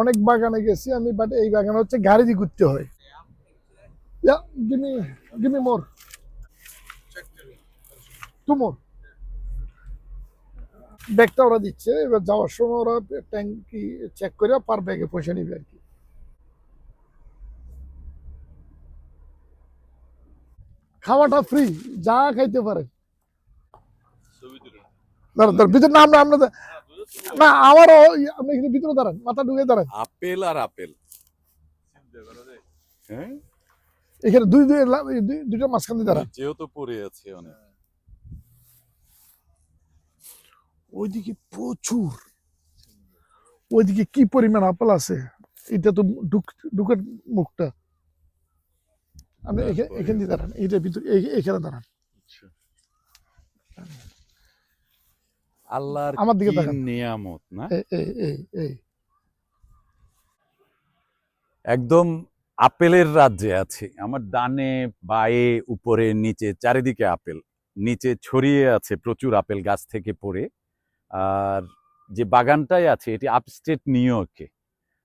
অনেক বাগানে গেছি আমি বাট এই বাগানে হচ্ছে গাড়ি দিয়ে ঘুরতে হয়। মোর ব্যাগটা ওরা দিচ্ছে, এবার যাওয়ার সময় ওরা ট্যাঙ্কি চেক করে পার ব্যাগে পয়সা নিবে আর কি। খাওয়াটা ফ্রি যা খাইতে পারে। দাঁড়ান ভিতরে না আমরা না আমারও আপনি এখানে ভিতরে দাঁড়ান মাথা ঢুকে দাঁড়ান। আপেল আর আপেল। হ্যাঁ? এখানে দুই দুই দুইটা মাঝখান দিয়ে দাঁড়ান। নিচেও তো পড়ে আছে অনেক। ওইদিকে প্রচুর। ওইদিকে কি পরিমাণ আপেল আছে? এটা তো ঢুক ঢুকের মুখটা। আপনি এখা- এখান দিয়ে দাঁড়ান এইটার ভিতরে এই- এখানে দাঁড়ান। আল্লাহর আমার দিকে নিয়ামত না? একদম আপেলের রাজ্যে আছে। আমার ডানে বায়ে উপরে নিচে চারিদিকে আপেল। নিচে ছড়িয়ে আছে প্রচুর আপেল গাছ থেকে পড়ে। আর যে বাগানটাই আছে এটি আপস্টেট নিউ ইয়র্কে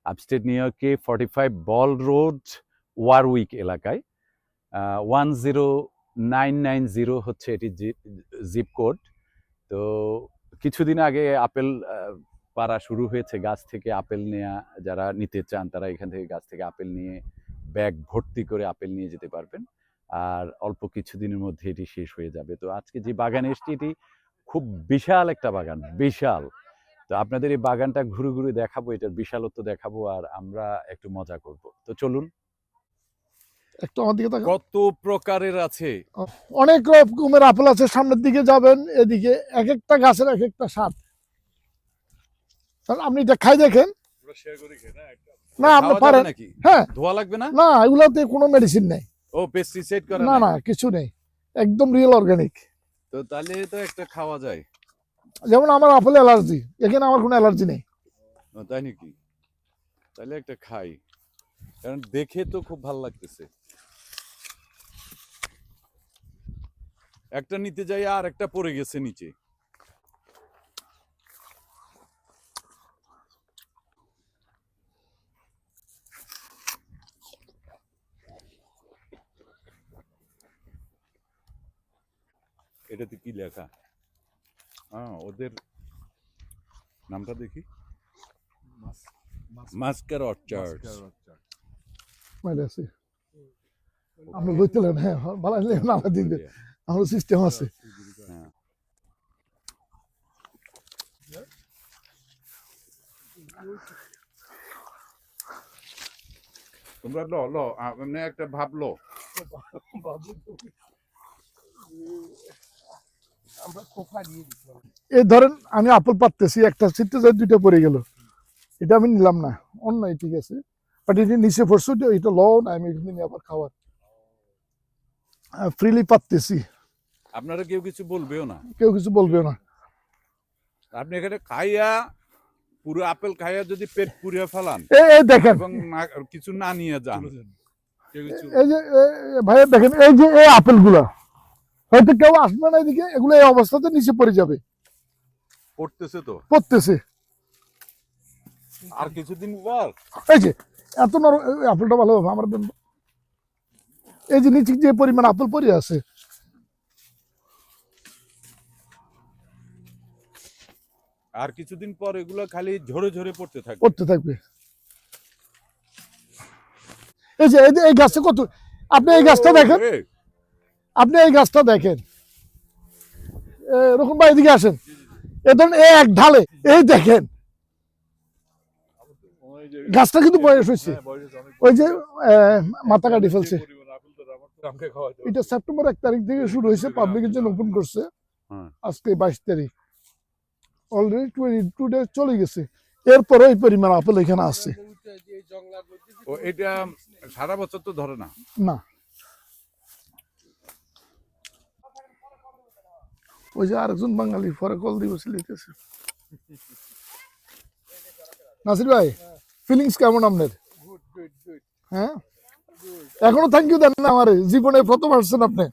আপস্টেট নিউ ইয়র্কে forty five ball road Warwick এলাকায়। One zero nine nine zero হচ্ছে এটি জিপ কোড তো কিছুদিন আগে আপেল পাড়া শুরু হয়েছে। গাছ থেকে আপেল নেওয়া যারা নিতে চান তারা এখান থেকে গাছ থেকে আপেল নিয়ে ব্যাগ ভর্তি করে আপেল নিয়ে যেতে পারবেন। আর অল্প কিছুদিনের মধ্যে এটি শেষ হয়ে যাবে। তো আজকে যে বাগানে এসছি, এটি খুব বিশাল একটা বাগান, বিশাল। তো আপনাদের এই বাগানটা ঘুরে ঘুরে দেখাবো, এটার বিশালত্ব দেখাবো, আর আমরা একটু মজা করব। তো চলুন একটু আমার দিকে তাকান। কত প্রকারের আছে? অনেক রকমের আপেল আছে সামনের দিকে যাবেন এদিকে এক একটা গাছের এক একটা স্বাদ আর আপনি এটা খাই দেখেন না? আপনি পারেন। হ্যাঁ। ধোয়া লাগবে না? না এগুলোতে কোনো মেডিসিন নেই। ও পেস্টিসাইড করে না না কিছু নেই। একদম রিয়েল অর্গানিক তো তাহলে তো একটা খাওয়া যায়। যেমন আমার আপেল অ্যালার্জি এখানে আমার কোনো অ্যালার্জি নেই। তাই নাকি? তাহলে একটা খাই। কারণ দেখে তো খুব ভালো লাগতেছে। একটা নিতে যাই আর একটা পড়ে গেছে নিচে। এটাতে কি লেখা? হ্যাঁ ওদের নামটা দেখি। মাস্কার অর্চার্ড মাইলে আছে। আপনি বলতেলেন হ্যাঁ হ্যাঁ, ভালো লাগলে না আমার সিস্টেম আছে। তোমরা ল ল এমনি একটা ভাবলো এই ধরেন আমি আপেল পাততেছি একটা ছিটতে যায় দুইটা পড়ে গেল। এটা আমি নিলাম না অন্যায় ঠিক আছে। বাট এটা নিচে পড়ছে এটা না আমি এখানে আবার খাওয়ার। ফ্রিলি পাততেছি আপনারা কেউ কিছু বলবেও না। কেউ কিছু বলবেও না। আপনি এখানে খাইয়া পুরো আপেল খাইয়া যদি পেট পুড়িয়ে ফেলান এই দেখেন। এবং কিছু না নিয়ে যান। কেউ কিছু এই যে ভাইয়া দেখেন এই যে এই আপেলগুলা হয়তো কেউ আসবে না এদিকে এগুলো এই অবস্থাতে নিচে পড়ে যাবে। পড়তেছে তো। পড়তেছে। আর কিছুদিন পর। এই যে এত নরম এই আপেলটা ভালো হবে আমার এই যে নিচে যে পরিমাণ আপেল পড়ে আছে আর কিছুদিন পর এগুলো খালি ঝরে ঝরে পড়তে থাকবে। পড়তে থাকবে। এই যে এই যে এই গাছটা কত? আপনি এই গাছটা দেখেন? আপনি এই গাছটা দেখেন। এরকম ভাই এদিকে আসেন। এ ধরুন এই এক ঢালে এই দেখেন। গাছটা কিন্তু বয়স হয়েছে। ওই যে মাথা কাটি ফেলছে। এটা সেপ্টেম্বর এক তারিখ থেকে শুরু হয়েছে পাবলিকের জন্য ওপেন করছে। হ্যাঁ। আজকে বাইশ তারিখ। অলরেডি টোয়েন্টি টু ডেজ চলে গেছে। এরপরে এই পরিমাণ আপেল এখানে আছে। ও এটা সারা বছর তো ধরে না? না। ওই যে আরেকজন বাঙালি পরে কল দিবস নাসির ভাই ফিলিংস কেমন আপনার? হ্যাঁ? এখনও থ্যাংক ইউ দেন না আমার। জীবনে প্রথম আসছেন আপনি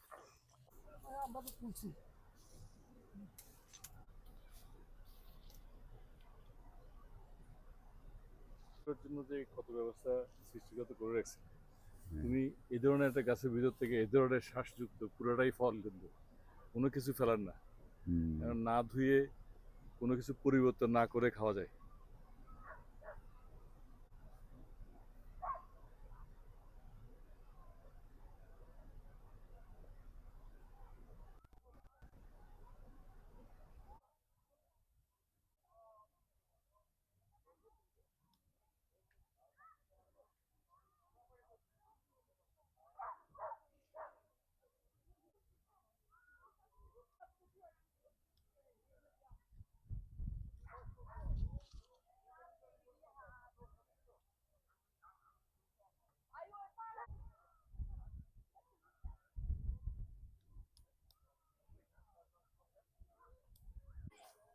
আপেলের জন্য যে কত ব্যবস্থা সৃষ্টিগত করে রেখেছে। তুমি এই ধরনের একটা গাছের ভিতর থেকে এই ধরনের শ্বাসযুক্ত পুরোটাই ফল কিন্তু। কোনো কিছু ফেলার না। কারণ না ধুয়ে কোনো কিছু পরিবর্তন না করে খাওয়া যায়।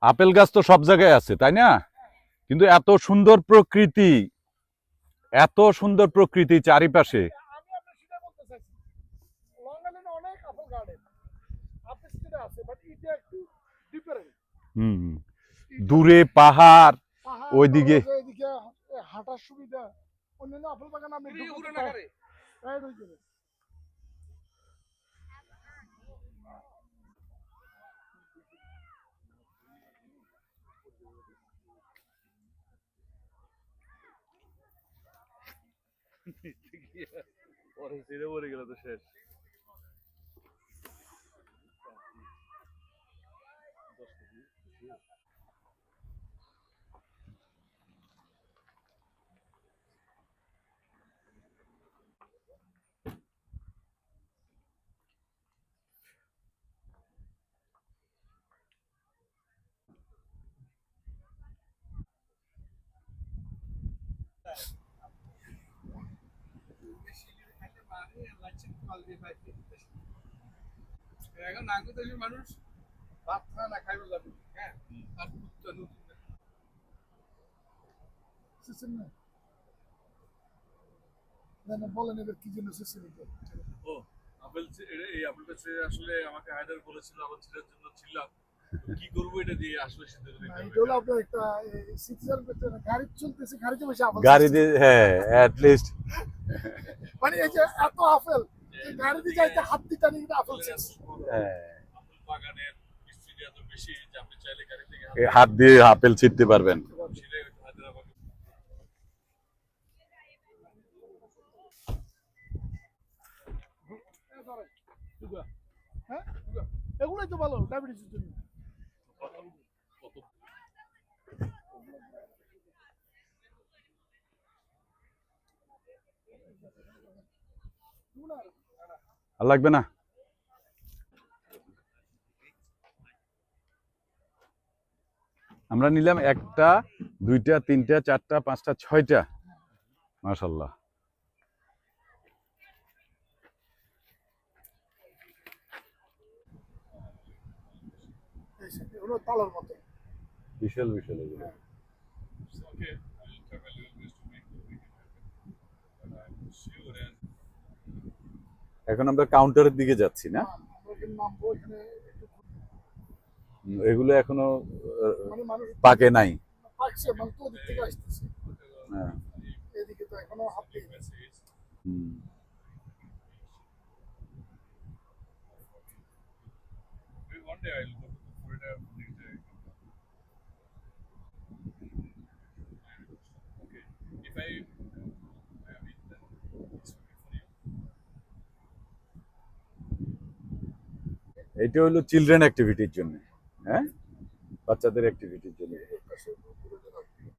আপেল গাছ তো সব জায়গায় আছে তাই না? কিন্তু এত সুন্দর প্রকৃতি এত সুন্দর প্রকৃতি চারিপাশে। আমি। দূরে পাহাড় ওইদিকে। হাঁটার সুবিধা অন্যান্য আপেল বাগান আপনি ঢুকতে গিয়ে পরে ছেড়ে পড়ে গেল তো শেষ। এখন আগে দেশের মানুষ ভাত খায় না খাইবে যাবে হ্যাঁ? আর কুত্তা নতুন। সিসিন না। না, না, বলেন এবার কি জন্য সিসিন ও আপেল এই আপেলটা ছেড়ে আসলে আমাকে হায়দার বলেছিল আমার ছেলের জন্য ছিলাম। কি করব এটা দিয়ে আসলে সিদ্ধান্ত নিতে হবে। আপনার একটা গাড়ি চলতেছে গাড়িতে বসে আপেল গাড়িতে হ্যাঁ অ্যাটলিস্ট মানে এই যে এত আপেল গাড়িতে যাইতে হাত দিতে নিয়ে আপেল শেষ বাগানের মিস্ত্রি এত বেশি যে আপনি চাইলে গাড়ি থেকে হাত দিয়ে আপেল ছিটতে পারবেন। হ্যাঁ? এগুলোই তো ভালো ডায়াবেটিসের জন্য। কত আর লাগবে না? আমরা নিলাম একটা দুইটা তিনটা চারটা পাঁচটা ছয়টা। মার্শাল্লাহ বিশাল এখন আমরা কাউন্টারের দিকে যাচ্ছি না? উম, এগুলো এখনও মানে পাকে নাই। হ্যাঁ। one day I'll go এটা হলো চিলড্রেন অ্যাক্টিভিটির জন্য হ্যাঁ? বাচ্চাদের অ্যাক্টিভিটির জন্য।